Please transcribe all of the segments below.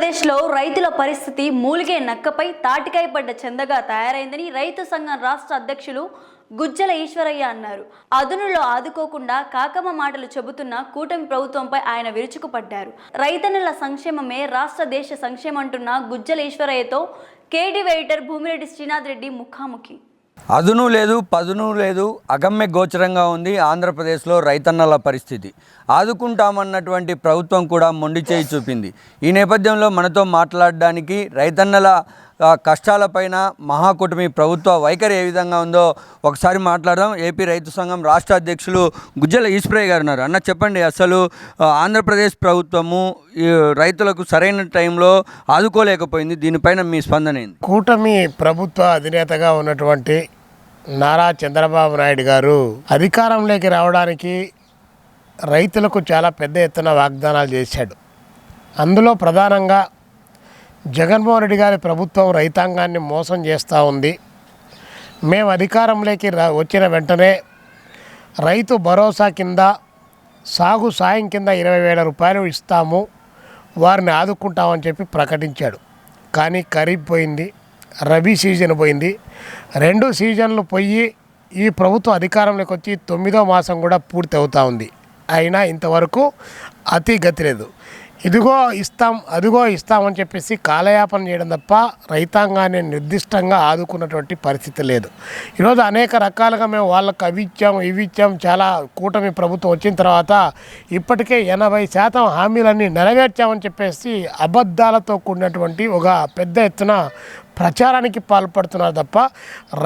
ఆంధ్రప్రదేశ్లో రైతుల పరిస్థితి మూలిగే నక్కపై తాటికాయ పడ్డ చెందగా తయారైందని రైతు సంఘం రాష్ట్ర అధ్యక్షులు గుజ్జల ఈశ్వరయ్య అన్నారు. అదునులో ఆదుకోకుండా కాకమ్మ మాటలు చెబుతున్న కూటమి ప్రభుత్వంపై ఆయన విరుచుకుపడ్డారు. రైతన్నుల సంక్షేమమే రాష్ట్ర దేశ సంక్షేమం అంటున్న గుజ్జల ఈశ్వరయ్యతో కేటీ వెయిటర్ భూమిరెడ్డి శ్రీనాథ్ రెడ్డి ముఖాముఖి. అదును లేదు పదును లేదు అగమ్య గోచరంగా ఉంది ఆంధ్రప్రదేశ్లో రైతన్నల పరిస్థితి. ఆదుకుంటామన్నటువంటి ప్రభుత్వం కూడా మొండి చేయి చూపింది. ఈ నేపథ్యంలో మనతో మాట్లాడడానికి రైతన్నల కష్టాలపైన మహాకూటమి ప్రభుత్వ వైఖరి ఏ విధంగా ఉందో ఒకసారి మాట్లాడదాం. ఏపీ రైతు సంఘం రాష్ట్ర అధ్యక్షులు గుజ్జల ఈశ్వరయ్య గారు ఉన్నారు. అన్న చెప్పండి అసలు ఆంధ్రప్రదేశ్ ప్రభుత్వము ఈ రైతులకు సరైన టైంలో ఆదుకోలేకపోయింది. దీనిపైన మీ స్పందన ఏంది? కూటమి ప్రభుత్వ అధినేతగా ఉన్నటువంటి నారా చంద్రబాబు నాయుడు గారు అధికారంలోకి రావడానికి రైతులకు చాలా పెద్ద ఎత్తున వాగ్దానాలు చేశాడు. అందులో ప్రధానంగా జగన్మోహన్ రెడ్డి గారి ప్రభుత్వం రైతాంగాన్ని మోసం చేస్తూ ఉంది. మేము అధికారంలోకి రా వచ్చిన వెంటనే రైతు భరోసా కింద సాగు సాయం కింద ఇరవై వేల రూపాయలు ఇస్తాము వారిని ఆదుకుంటామని చెప్పి ప్రకటించాడు. కానీ ఖరీఫ్ పోయింది రబీ సీజన్ పోయింది. రెండు సీజన్లు పోయి ఈ ప్రభుత్వం అధికారంలోకి వచ్చి తొమ్మిదో మాసం కూడా పూర్తి అవుతా ఉంది. అయినా ఇంతవరకు అతి గతి లేదు. ఇదిగో ఇస్తాం అదిగో ఇస్తామని చెప్పేసి కాలయాపన చేయడం తప్ప రైతాంగాన్ని నిర్దిష్టంగా ఆదుకున్నటువంటి పరిస్థితి లేదు. ఈరోజు అనేక రకాలుగా మేము వాళ్ళకి అవి ఇచ్చాం ఇవి ఇచ్చాం చాలా కూటమి ప్రభుత్వం వచ్చిన తర్వాత ఇప్పటికే ఎనభై శాతం హామీలన్నీ నెరవేర్చామని చెప్పేసి అబద్ధాలతో కూడినటువంటి ఒక పెద్ద ఎత్తున ప్రచారానికి పాల్పడుతున్నారు తప్ప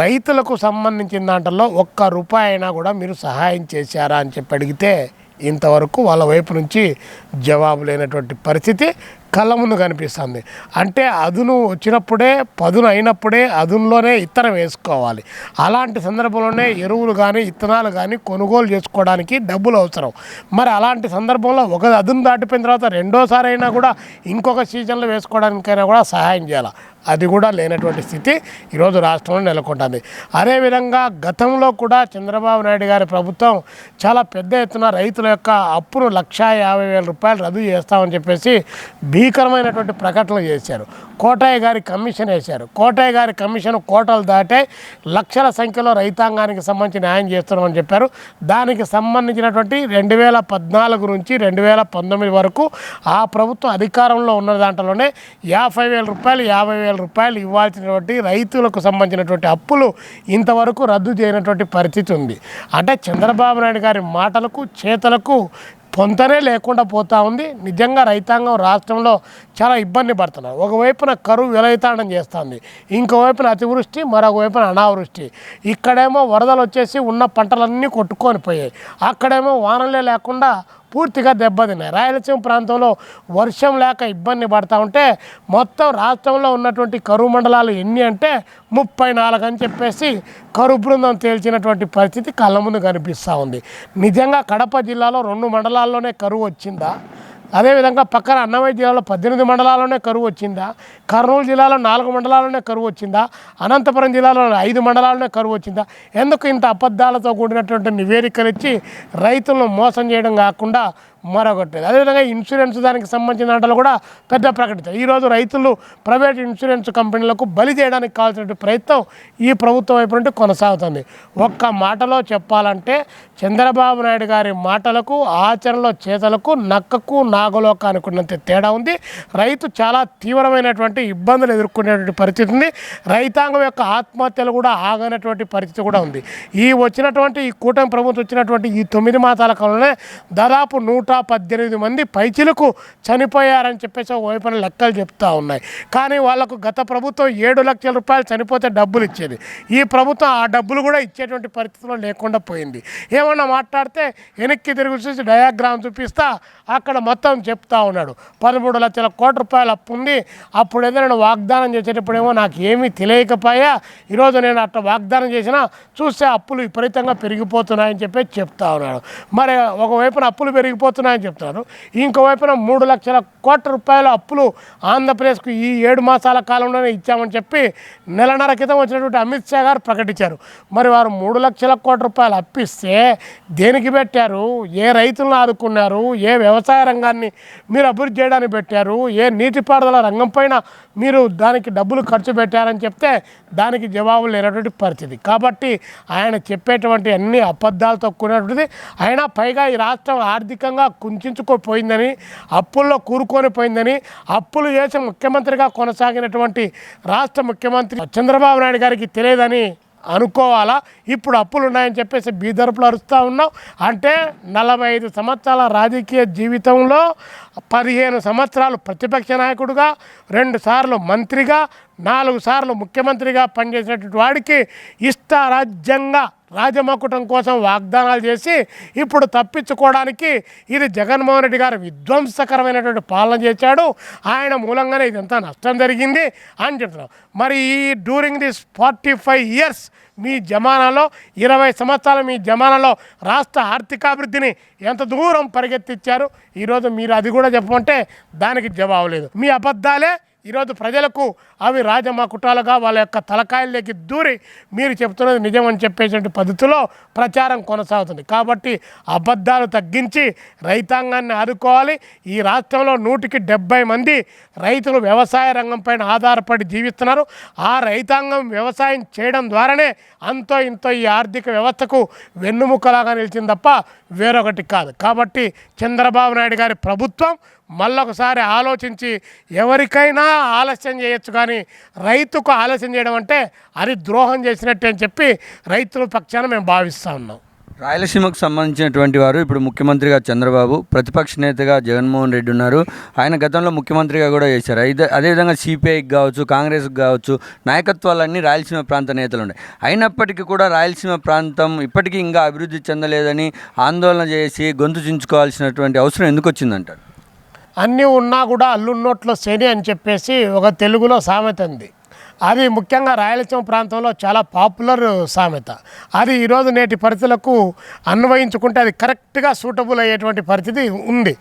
రైతులకు సంబంధించిన దాంట్లో ఒక్క రూపాయి అయినా కూడా మీరు సహాయం చేశారా అని చెప్పి అడిగితే ఇంతవరకు వాళ్ళ వైపు నుంచి జవాబు లేనటువంటి పరిస్థితి కళ్ళ ముందు కనిపిస్తుంది. అంటే అదును వచ్చినప్పుడే పదును అయినప్పుడే అదునులోనే ఇత్తనం వేసుకోవాలి. అలాంటి సందర్భంలోనే ఎరువులు కానీ ఇత్తనాలు కానీ కొనుగోలు చేసుకోవడానికి డబ్బులు అవసరం. మరి అలాంటి సందర్భంలో ఒక అదును దాటిపోయిన తర్వాత రెండోసారి అయినా కూడా ఇంకొక సీజన్లో వేసుకోవడానికైనా కూడా సహాయం చేయాలి? అది కూడా లేనటువంటి స్థితి ఈరోజు రాష్ట్రంలో నెలకొంటుంది. అదేవిధంగా గతంలో కూడా చంద్రబాబు నాయుడు గారి ప్రభుత్వం చాలా పెద్ద ఎత్తున రైతుల యొక్క అప్పును లక్షా యాభై వేల రూపాయలు రద్దు చేస్తామని చెప్పేసి భీకరమైనటువంటి ప్రకటనలు చేశారు. కోటయ్య గారి కమిషన్ వేశారు. కోటయ్య గారి కమిషన్ కోటలు దాటే లక్షల సంఖ్యలో రైతాంగానికి సంబంధించి న్యాయం చేస్తున్నామని చెప్పారు. దానికి సంబంధించినటువంటి రెండు వేల పద్నాలుగు నుంచి రెండు వేల పంతొమ్మిది వరకు ఆ ప్రభుత్వం అధికారంలో ఉన్న దాంట్లోనే యాభై వేల రూపాయలు యాభై వేల రూపాయలు ఇవ్వాల్సినటువంటి రైతులకు సంబంధించినటువంటి అప్పులు ఇంతవరకు రద్దు చేయనటువంటి పరిస్థితి ఉంది. అంటే చంద్రబాబు నాయుడు గారి మాటలకు చేతలకు పొంతనే లేకుండా పోతా ఉంది. నిజంగా రైతాంగం రాష్ట్రంలో చాలా ఇబ్బంది పడుతున్నారు. ఒకవైపున కరువు విలయితాండం చేస్తుంది ఇంకోవైపున అతివృష్టి మరొకవైపున అనావృష్టి. ఇక్కడేమో వరదలు వచ్చేసి ఉన్న పంటలన్నీ కొట్టుకొని పోయాయి. అక్కడేమో వానలే లేకుండా పూర్తిగా దెబ్బతిన్నాయి. రాయలసీమ ప్రాంతంలో వర్షం లేక ఇబ్బంది పడతా ఉంటే మొత్తం రాష్ట్రంలో ఉన్నటువంటి కరువు మండలాలు ఎన్ని అంటే ముప్పై నాలుగు అని చెప్పేసి కరువు బృందం తేల్చినటువంటి పరిస్థితి కళ్ళ ముందు కనిపిస్తూ ఉంది. నిజంగా కడప జిల్లాలో రెండు మండలాల్లోనే కరువు వచ్చిందా? అదేవిధంగా పక్కన అన్నమయ్య జిల్లాలో పద్దెనిమిది మండలాల్లోనే కరువు వచ్చిందా? కర్నూలు జిల్లాలో నాలుగు మండలాల్లోనే కరువు వచ్చిందా? అనంతపురం జిల్లాలో ఐదు మండలాల్లోనే కరువు వచ్చిందా? ఎందుకు ఇంత అబద్ధాలతో కూడినటువంటి నివేదికలు ఇచ్చి రైతులను మోసం చేయడం కాకుండా మరొకటి అదేవిధంగా ఇన్సూరెన్స్ దానికి సంబంధించిన దాంట్లో కూడా పెద్ద ప్రకటించారు ఈరోజు రైతులు ప్రైవేట్ ఇన్సూరెన్స్ కంపెనీలకు బలి చేయడానికి కావాల్సిన ప్రయత్నం ఈ ప్రభుత్వం వైపు నుండి కొనసాగుతుంది. ఒక్క మాటలో చెప్పాలంటే చంద్రబాబు నాయుడు గారి మాటలకు ఆచరణలో చేతలకు నక్కకు నాగలోక అనుకున్నంత తేడా ఉంది. రైతు చాలా తీవ్రమైనటువంటి ఇబ్బందులు ఎదుర్కొనేటువంటి పరిస్థితి ఉంది. రైతాంగం యొక్క ఆత్మహత్యలు కూడా ఆగనటువంటి పరిస్థితి కూడా ఉంది. ఈ వచ్చినటువంటి ఈ కూటమి ప్రభుత్వం వచ్చినటువంటి ఈ తొమ్మిది మాసాల కాలంలోనే దాదాపు నూట పద్దెనిమిది మంది పైచిలకు చనిపోయారని చెప్పేసి ఒక వైపున లెక్కలు చెప్తా ఉన్నాయి. కానీ వాళ్ళకు గత ప్రభుత్వం ఏడు లక్షల రూపాయలు చనిపోతే డబ్బులు ఇచ్చేది. ఈ ప్రభుత్వం ఆ డబ్బులు కూడా ఇచ్చేటువంటి పరిస్థితిలో లేకుండా పోయింది. ఏమన్నా మాట్లాడితే వెనక్కి తిరిగి చూసి డయాగ్రామ్ చూపిస్తా అక్కడ మొత్తం చెప్తా ఉన్నాడు. పదమూడు లక్షల కోట్ల రూపాయలు అప్పు ఉంది. అప్పుడు ఏదైనా వాగ్దానం చేసేటప్పుడేమో నాకు ఏమీ తెలియకపోయా. ఈరోజు నేను అట్లా వాగ్దానం చేసినా చూస్తే అప్పులు విపరీతంగా పెరిగిపోతున్నాయని చెప్పి చెప్తా ఉన్నాడు. మరి ఒకవైపున అప్పులు పెరిగిపోతున్నాయి పెరుగుతున్నాయని చెప్తున్నారు. ఇంకోవైపున మూడు లక్షల కోట్ల రూపాయల అప్పులు ఆంధ్రప్రదేశ్కు ఈ ఏడు మాసాల కాలంలోనే ఇచ్చామని చెప్పి నెలన్నర క్రితం వచ్చినటువంటి అమిత్ షా గారు ప్రకటించారు. మరి వారు మూడు లక్షల కోట్ల రూపాయలు అప్పిస్తే దేనికి పెట్టారు? ఏ రైతులను ఆదుకున్నారు? ఏ వ్యవసాయ రంగాన్ని మీరు అభివృద్ధి చేయడానికి పెట్టారు? ఏ నీటిపారుదల రంగం పైన మీరు దానికి డబ్బులు ఖర్చు పెట్టారని చెప్తే దానికి జవాబు లేనటువంటి పరిస్థితి. కాబట్టి ఆయన చెప్పేటువంటి అన్ని అబద్ధాలతో కూడినటువంటిది అయినా పైగా ఈ రాష్ట్రం ఆర్థికంగా కుంచుకుపోయిందని అప్పుల్లో కూరుకొని పోయిందని అప్పులు చేసి ముఖ్యమంత్రిగా కొనసాగినటువంటి రాష్ట్ర ముఖ్యమంత్రి చంద్రబాబు నాయుడు గారికి తెలియదని అనుకోవాలా? ఇప్పుడు అప్పులు ఉన్నాయని చెప్పేసి బీదరుపులు అరుస్తూ ఉన్నాం. అంటే నలభై ఐదు సంవత్సరాల రాజకీయ జీవితంలో పదిహేను సంవత్సరాలు ప్రతిపక్ష నాయకుడుగా రెండు సార్లు మంత్రిగా నాలుగు సార్లు ముఖ్యమంత్రిగా పనిచేసినటువంటి వాడికి ఇష్టారాజ్యంగా రాజమకుటం కోసం వాగ్దానాలు చేసి ఇప్పుడు తప్పించుకోవడానికి ఇది జగన్మోహన్ రెడ్డి గారు విధ్వంసకరమైనటువంటి పాలన చేశాడు. ఆయన మూలంగానే ఇదంతా నష్టం జరిగింది అని చెప్తున్నాం మరి ఈ during this forty five years మీ జమానాలో ఇరవై సంవత్సరాల మీ జమానాలో రాష్ట్ర ఆర్థికాభివృద్ధిని ఎంత దూరం పరిగెత్తిచ్చారు? ఈరోజు మీరు అది కూడా చెప్పమంటే దానికి జవాబు లేదు. మీ అబద్ధాలే ఈరోజు ప్రజలకు అవి రాజమ్మ కుట్రాలుగా వాళ్ళ యొక్క తలకాయల్లోకి దూరి మీరు చెప్తున్నది నిజం అని చెప్పేటువంటి పద్ధతిలో ప్రచారం కొనసాగుతుంది. కాబట్టి అబద్ధాలు తగ్గించి రైతాంగాన్ని ఆదుకోవాలి. ఈ రాష్ట్రంలో నూటికి డెబ్బై మంది రైతులు వ్యవసాయ రంగం పైన ఆధారపడి జీవిస్తున్నారు. ఆ రైతాంగం వ్యవసాయం చేయడం ద్వారానే అంతో ఇంతో ఈ ఆర్థిక వ్యవస్థకు వెన్నుముకలాగా నిలిచింది తప్ప వేరొకటి కాదు. కాబట్టి చంద్రబాబు నాయుడు గారి ప్రభుత్వం మళ్ళొకసారి ఆలోచించి ఎవరికైనా ఆలస్యం చేయొచ్చు కానీ రైతుకు ఆలస్యం చేయడం అంటే అది ద్రోహం చేసినట్టే అని చెప్పి రైతుల పక్షాన మేము భావిస్తూ ఉన్నాం. రాయలసీమకు సంబంధించినటువంటి వారు ఇప్పుడు ముఖ్యమంత్రిగా చంద్రబాబు ప్రతిపక్ష నేతగా జగన్మోహన్ రెడ్డి ఉన్నారు. ఆయన గతంలో ముఖ్యమంత్రిగా కూడా చేశారు. అయితే అదేవిధంగా సిపిఐకి కావచ్చు కాంగ్రెస్కి కావచ్చు నాయకత్వాలన్నీ రాయలసీమ ప్రాంత నేతలు ఉన్నాయి. అయినప్పటికీ కూడా రాయలసీమ ప్రాంతం ఇప్పటికీ ఇంకా అభివృద్ధి చెందలేదని ఆందోళన చేసి గొంతు చించుకోవాల్సినటువంటి అవసరం ఎందుకు వచ్చిందంటారు? అన్నీ ఉన్నా కూడా అల్లున్నోట్లో శని అని చెప్పేసి ఒక తెలుగులో సామెత ఉంది. అది ముఖ్యంగా రాయలసీమ ప్రాంతంలో చాలా పాపులర్ సామెత. అది ఈరోజు నేటి పరిస్థితులకు అన్వయించుకుంటే అది కరెక్ట్గా సూటబుల్ అయ్యేటువంటి పరిస్థితి ఉంది.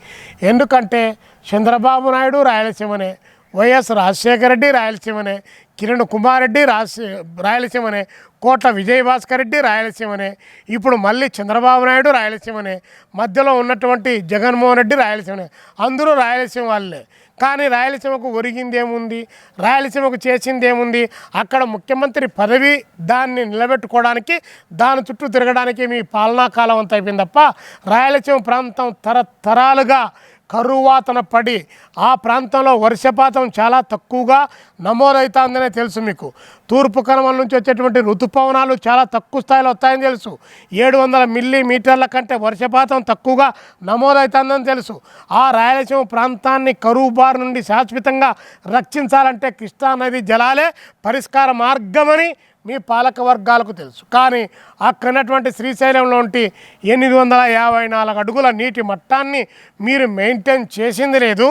ఎందుకంటే చంద్రబాబు నాయుడు రాయలసీమనే వైఎస్ రాజశేఖర రెడ్డి రాయలసీమనే కిరణ్ కుమార్ రెడ్డి రాసి రాయలసీమనే కోట్ల విజయభాస్కర్ రెడ్డి రాయలసీమనే. ఇప్పుడు మళ్ళీ చంద్రబాబు నాయుడు రాయలసీమనే. మధ్యలో ఉన్నటువంటి జగన్మోహన్ రెడ్డి రాయలసీమనే. అందరూ రాయలసీమ వాళ్ళే. కానీ రాయలసీమకు ఒరిగింది ఏముంది? రాయలసీమకు చేసింది ఏముంది? అక్కడ ముఖ్యమంత్రి పదవి దాన్ని నిలబెట్టుకోవడానికి దాని చుట్టూ తిరగడానికి మీ పాలనా కాలం అంత అయిపోయింది తప్ప రాయలసీమ ప్రాంతం తరతరాలుగా కరువాతన పడి ఆ ప్రాంతంలో వర్షపాతం చాలా తక్కువగా నమోదవుతుందనే తెలుసు మీకు. తూర్పు కనుమల నుంచి వచ్చేటువంటి ఋతుపవనాలు చాలా తక్కువ స్థాయిలో వస్తాయని తెలుసు. ఏడు వందల మిల్లీ మీటర్ల కంటే వర్షపాతం తక్కువగా నమోదవుతుందని తెలుసు. ఆ రాయలసీమ ప్రాంతాన్ని కరువు బారి నుండి శాశ్వతంగా రక్షించాలంటే కృష్ణా నది జలాలే పరిష్కార మార్గమని మీ పాలక వర్గాలకు తెలుసు. కానీ అక్కడటువంటి శ్రీశైలంలోంటి ఎనిమిది వందల యాభై నాలుగు అడుగుల నీటి మట్టాన్ని మీరు మెయింటైన్ చేసింది లేదు.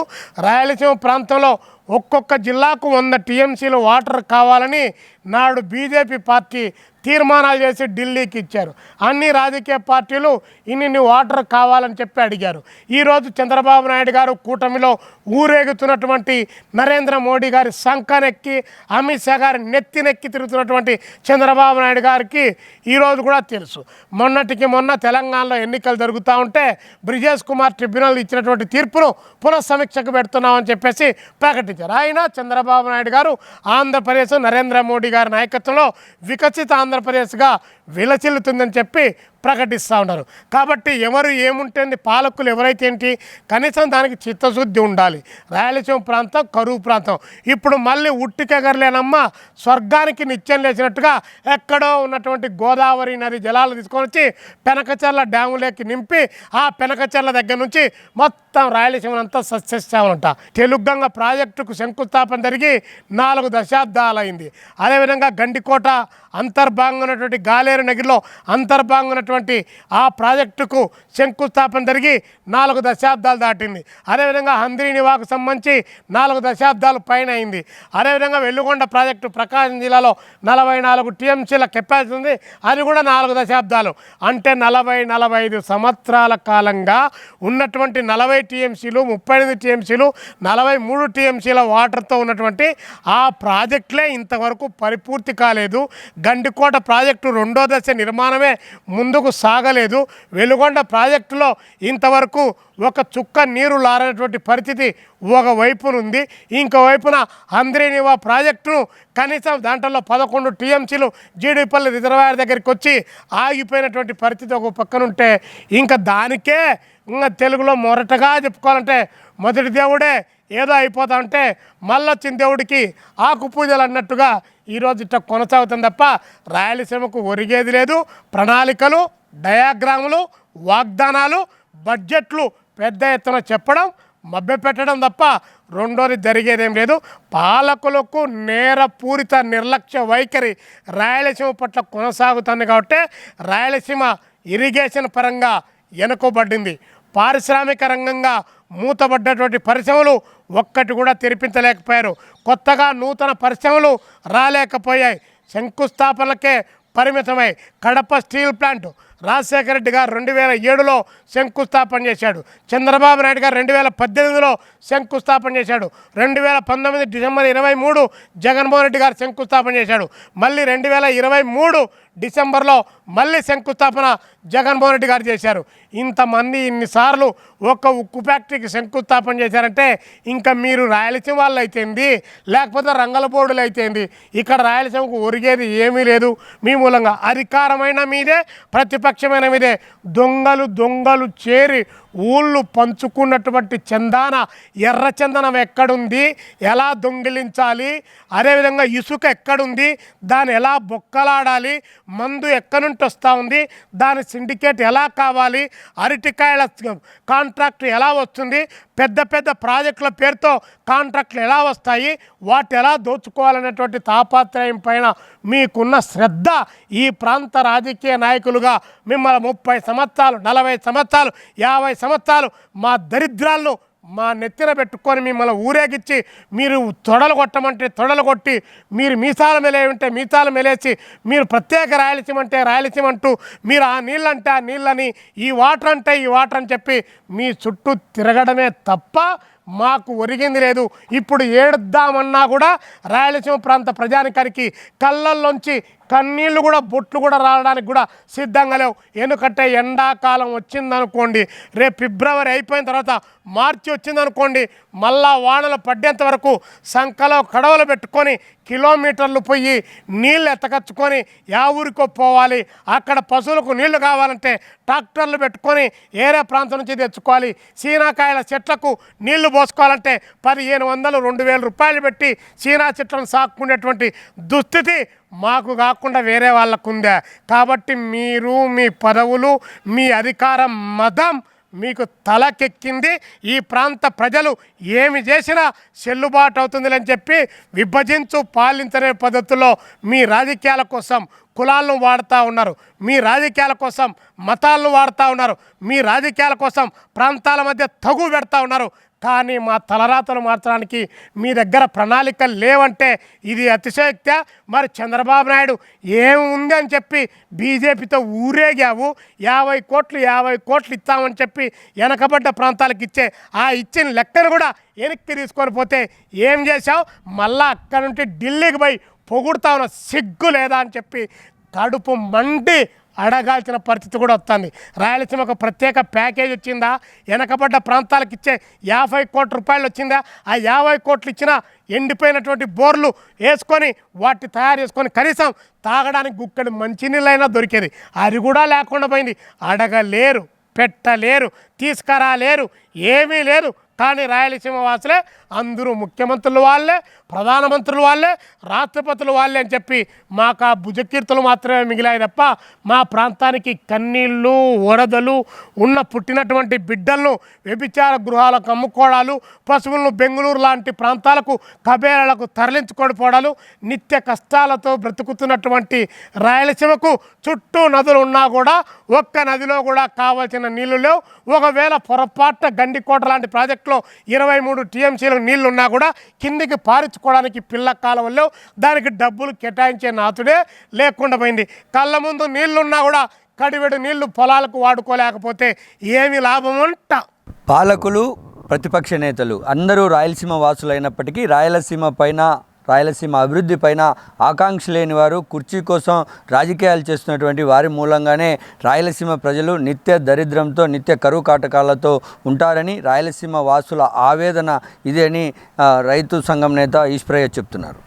రాయలసీమ ప్రాంతంలో ఒక్కొక్క జిల్లాకు వంద టీఎంసీలు వాటర్ కావాలని నాడు బీజేపీ పార్టీ తీర్మానాలు చేసి ఢిల్లీకి ఇచ్చారు. అన్ని రాజకీయ పార్టీలు ఇన్ని వాటర్ కావాలని చెప్పి అడిగారు. ఈరోజు చంద్రబాబు నాయుడు గారు కూటమిలో ఊరేగుతున్నటువంటి నరేంద్ర మోడీ గారి సంకనెక్కి అమిత్ షా గారి నెత్తినెక్కి తిరుగుతున్నటువంటి చంద్రబాబు నాయుడు గారికి ఈరోజు కూడా తెలుసు. మొన్నటికి మొన్న తెలంగాణలో ఎన్నికలు జరుగుతూ ఉంటే బ్రిజేష్ కుమార్ ట్రిబ్యునల్ ఇచ్చినటువంటి తీర్పును పునఃసమీక్షకు పెడుతున్నామని చెప్పేసి ప్రకటించారు. ఆయన చంద్రబాబు నాయుడు గారు ఆంధ్రప్రదేశ్ నరేంద్ర మోడీ గారి నాయకత్వంలో వికసిత ఆంధ్రప్రదేశ్గా విలచిల్లుతుందని చెప్పి ప్రకటిస్తూ ఉన్నారు. కాబట్టి ఎవరు ఏముంటుంది? పాలకులు ఎవరైతే ఏంటి? కనీసం దానికి చిత్తశుద్ధి ఉండాలి. రాయలసీమ ప్రాంతం కరువు ప్రాంతం. ఇప్పుడు మళ్ళీ ఉట్టికెగరలేనమ్మ స్వర్గానికి నిత్యం లేచినట్టుగా ఎక్కడో ఉన్నటువంటి గోదావరి నది జలాలు తీసుకొని వచ్చి పెనకచర్ల డ్యాములోకి నింపి ఆ పెనకచర్ల దగ్గర నుంచి మొత్తం రాయలసీమనంతా సస్యశ్యామలంట. తెలుగంగ ప్రాజెక్టుకు శంకుస్థాపన జరిగి నాలుగు దశాబ్దాలైంది. అదేవిధంగా గండికోట అంతర్భాగం ఉన్నటువంటి గాలేరు నగిరిలో అంతర్భాగం ఉన్నటువంటి ఉన్నటువంటి ఆ ప్రాజెక్టుకు శంకుస్థాపన జరిగి నాలుగు దశాబ్దాలు దాటింది. అదేవిధంగా హంద్రీనివాకు సంబంధించి నాలుగు దశాబ్దాలు పైన అయింది. అదేవిధంగా వెల్లుగొండ ప్రాజెక్టు ప్రకాశం జిల్లాలో నలభై నాలుగు టీఎంసీల కెపాసిటీ ఉంది. అది కూడా నాలుగు దశాబ్దాలు. అంటే నలభై నలభై ఐదు సంవత్సరాల కాలంగా ఉన్నటువంటి నలభై టీఎంసీలు ముప్పై ఎనిమిది టీఎంసీలు నలభై మూడు టీఎంసీల వాటర్తో ఉన్నటువంటి ఆ ప్రాజెక్టులే ఇంతవరకు పరిపూర్తి కాలేదు. గండికోట ప్రాజెక్టు రెండో దశ నిర్మాణమే ముందు ముందుకు సాగలేదు. వెలుగొండ ప్రాజెక్టులో ఇంతవరకు ఒక చుక్క నీరు లారనటువంటి పరిస్థితి ఒక వైపునుంది ఇంకో వైపున అంద్రేనివా ప్రాజెక్టును కనీసం దాంట్లో పదకొండు టీఎంసీలు జీడిపల్లి రిజర్వాయర్ దగ్గరికి వచ్చి ఆగిపోయినటువంటి పరిస్థితి ఒక పక్కనుంటే ఇంకా దానికే ఇంకా తెలుగులో మొరటగా చెప్పుకోవాలంటే మొదటి దేవుడే ఏదో అయిపోతా ఉంటే మళ్ళొచ్చిన దేవుడికి ఆకు పూజలు అన్నట్టుగా ఈరోజు ఇట్లా కొనసాగుతుంది తప్ప రాయలసీమకు ఒరిగేది లేదు. ప్రణాళికలు డయాగ్రాములు వాగ్దానాలు బడ్జెట్లు పెద్ద ఎత్తున చెప్పడం మభ్యపెట్టడం తప్ప రెండోది జరిగేదేం లేదు. పాలకులకు నేరపూరిత నిర్లక్ష్య వైఖరి రాయలసీమ పట్ల కొనసాగుతుంది కాబట్టి రాయలసీమ ఇరిగేషన్ పరంగా వెనుకబడింది పారిశ్రామిక రంగంగా మూతబడ్డటువంటి పరిశ్రమలు ఒక్కటి కూడా తెరిపించలేకపోయారు. కొత్తగా నూతన పరిశ్రమలు రాలేకపోయాయి. శంకుస్థాపనలకే పరిమితమై కడప స్టీల్ ప్లాంట్ రాజశేఖర రెడ్డి గారు రెండు వేల ఏడులో శంకుస్థాపన చేశాడు. చంద్రబాబు నాయుడు గారు రెండు వేల పద్దెనిమిదిలో శంకుస్థాపన చేశాడు. రెండు వేల పంతొమ్మిది డిసెంబర్ ఇరవై మూడు జగన్మోహన్ రెడ్డి గారు శంకుస్థాపన చేశాడు. మళ్ళీ రెండు వేల ఇరవై మూడు డిసెంబర్లో మళ్ళీ శంకుస్థాపన జగన్మోహన్ రెడ్డి గారు చేశారు. ఇంతమంది ఇన్నిసార్లు ఒక ఉక్కు ఫ్యాక్టరీకి శంకుస్థాపన చేశారంటే ఇంకా మీరు రాయలసీమ వాళ్ళు అయితేంది లేకపోతే రంగలబోడులు అయితేంది ఇక్కడ రాయలసీమకు ఒరిగేది ఏమీ లేదు. మీ మూలంగా అధికారమైన మీదే ప్రతిపక్షమైన మీదే దొంగలు దొంగలు చేరి ఊళ్ళు పంచుకున్నటువంటి చందాన ఎర్ర చందనం ఎక్కడుంది? ఎలా దొంగిలించాలి? అదేవిధంగా ఇసుక ఎక్కడుంది? దాన్ని ఎలా బొక్కలాడాలి? మందు ఎక్కడి నుండి వస్తూ ఉంది? దాని సిండికేట్ ఎలా కావాలి? అరటికాయల కాంట్రాక్ట్ ఎలా వస్తుంది? పెద్ద పెద్ద ప్రాజెక్టుల పేరుతో కాంట్రాక్ట్లు ఎలా వస్తాయి వాటి ఎలా దోచుకోవాలనేటువంటి తాపాత్రయం పైన మీకున్న శ్రద్ధ ఈ ప్రాంత రాజకీయ నాయకులుగా మిమ్మల్ని ముప్పై సంవత్సరాలు నలభై సంవత్సరాలు యాభై సంవత్సరాలు మా దరిద్రాలను మా నెత్తిన పెట్టుకొని మిమ్మల్ని ఊరేగిచ్చి మీరు తొడలు కొట్టమంటే తొడలు కొట్టి మీరు మీసాలు మెలేయంటే మీసాలు మెలేసి మీరు ప్రత్యేక రాయలసీమ అంటే రాయలసీమ అంటూ మీరు ఆ నీళ్ళంటే ఆ నీళ్ళని ఈ వాటర్ అంటే ఈ వాటర్ అని చెప్పి మీ చుట్టూ తిరగడమే తప్ప మాకు ఒరిగింది లేదు. ఇప్పుడు ఏడుద్దామన్నా కూడా రాయలసీమ ప్రాంత ప్రజానికానికి కళ్ళల్లోంచి కన్నీళ్ళు కూడా బొట్లు కూడా రావడానికి కూడా సిద్ధంగా లేవు. ఎందుకంటే ఎండాకాలం వచ్చిందనుకోండి రేపు ఫిబ్రవరి అయిపోయిన తర్వాత మార్చి వచ్చిందనుకోండి మళ్ళా వానలు పడ్డేంత వరకు సంకలో కడవలు పెట్టుకొని కిలోమీటర్లు పోయి నీళ్ళు ఎత్తకచ్చుకొని యా ఊరికో పోవాలి. అక్కడ పశువులకు నీళ్ళు కావాలంటే ట్రాక్టర్లు పెట్టుకొని ఏరే ప్రాంతం నుంచి తెచ్చుకోవాలి. సీనాకాయల చెట్లకు నీళ్ళు పోసుకోవాలంటే పదిహేను వందలు రెండు వేల రూపాయలు పెట్టి సీనా చెట్లను సాక్కునేటువంటి దుస్థితి మాకు కాకుండా వేరే వాళ్ళకు ఉందా కాబట్టి మీరు మీ పదవులు మీ అధికారం మదం మీకు తలకెక్కింది. ఈ ప్రాంత ప్రజలు ఏమి చేసినా చెల్లుబాటు అవుతుందని చెప్పి విభజించు పాలించనే పద్ధతిలో మీ రాజకీయాల కోసం కులాలను వాడుతూ ఉన్నారు. మీ రాజకీయాల కోసం మతాలను వాడుతూ ఉన్నారు. మీ రాజకీయాల కోసం ప్రాంతాల మధ్య తగు పెడతా ఉన్నారు. కానీ మా తలరాతలు మార్చడానికి మీ దగ్గర ప్రణాళికలు లేవంటే ఇది అతిశయోక్త. మరి చంద్రబాబు నాయుడు ఏముంది అని చెప్పి బీజేపీతో ఊరేగావు. యాభై కోట్లు యాభై కోట్లు ఇస్తామని చెప్పి వెనకబడ్డ ప్రాంతాలకు ఇచ్చే ఆ ఇచ్చిన లెక్కను కూడా వెనక్కి తీసుకొని పోతే ఏం చేశావు? మళ్ళా అక్కడ నుండి ఢిల్లీకి పోయి పొగుడుతా ఉన్న సిగ్గు లేదా అని చెప్పి కడుపు మండి అడగాల్సిన పరిస్థితి కూడా వస్తుంది. రాయలసీమ ఒక ప్రత్యేక ప్యాకేజ్ వచ్చిందా? వెనకబడ్డ ప్రాంతాలకు ఇచ్చే యాభై కోట్ల రూపాయలు వచ్చిందా? ఆ యాభై కోట్లు ఇచ్చిన ఎండిపోయినటువంటి బోర్లు వేసుకొని వాటిని తయారు చేసుకొని కనీసం తాగడానికి గుక్కడి మంచినీళ్ళైనా దొరికేది. అది కూడా లేకుండా పోయింది. అడగలేరు పెట్టలేరు తీసుకురాలేరు ఏమీ లేదు. కానీ రాయలసీమ వాసులే అందరూ ముఖ్యమంత్రులు వాళ్ళే ప్రధానమంత్రులు వాళ్ళే రాష్ట్రపతులు వాళ్ళే అని చెప్పి మాకు ఆ భుజకీర్తులు మాత్రమే మిగిలాయి తప్ప మా ప్రాంతానికి కన్నీళ్ళు వరదలు ఉన్న పుట్టినటువంటి బిడ్డలను వ్యభిచార గృహాలకు అమ్ముకోవడాలు పశువులను బెంగళూరు లాంటి ప్రాంతాలకు కబేరాలకు తరలించుకోడిపోవడాలు నిత్య కష్టాలతో బ్రతుకుతున్నటువంటి రాయలసీమకు చుట్టూ నదులు ఉన్నా కూడా ఒక్క నదిలో కూడా కావాల్సిన నీళ్ళు లేవు. ఒకవేళ పొరపాటున గండికోట లాంటి ప్రాజెక్టులు ఇరవై మూడు టీఎంసీలకు నీళ్ళు ఉన్నా కూడా కిందికి పారించుకోవడానికి పిల్ల కాలువల్లో దానికి డబ్బులు కేటాయించే నాతుడే లేకుండా పోయింది. కళ్ళ ముందు నీళ్ళున్నా కూడా కడివెడు నీళ్ళు పొలాలకు వాడుకోలేకపోతే ఏమి లాభం అంట. పాలకులు ప్రతిపక్ష నేతలు అందరూ రాయలసీమ వాసులైనప్పటికీ రాయలసీమ పైన రాయలసీమ అభివృద్ధి పైన ఆకాంక్ష లేని వారు కుర్చీ కోసం రాజకీయాలు చేస్తున్నటువంటి వారి మూలంగానే రాయలసీమ ప్రజలు నిత్య దరిద్రంతో నిత్య కరువు కాటకాలతో ఉంటారని రాయలసీమ వాసుల ఆవేదన ఇదే అని రైతు సంఘం నేత ఈశ్వరయ్య చెప్తున్నారు.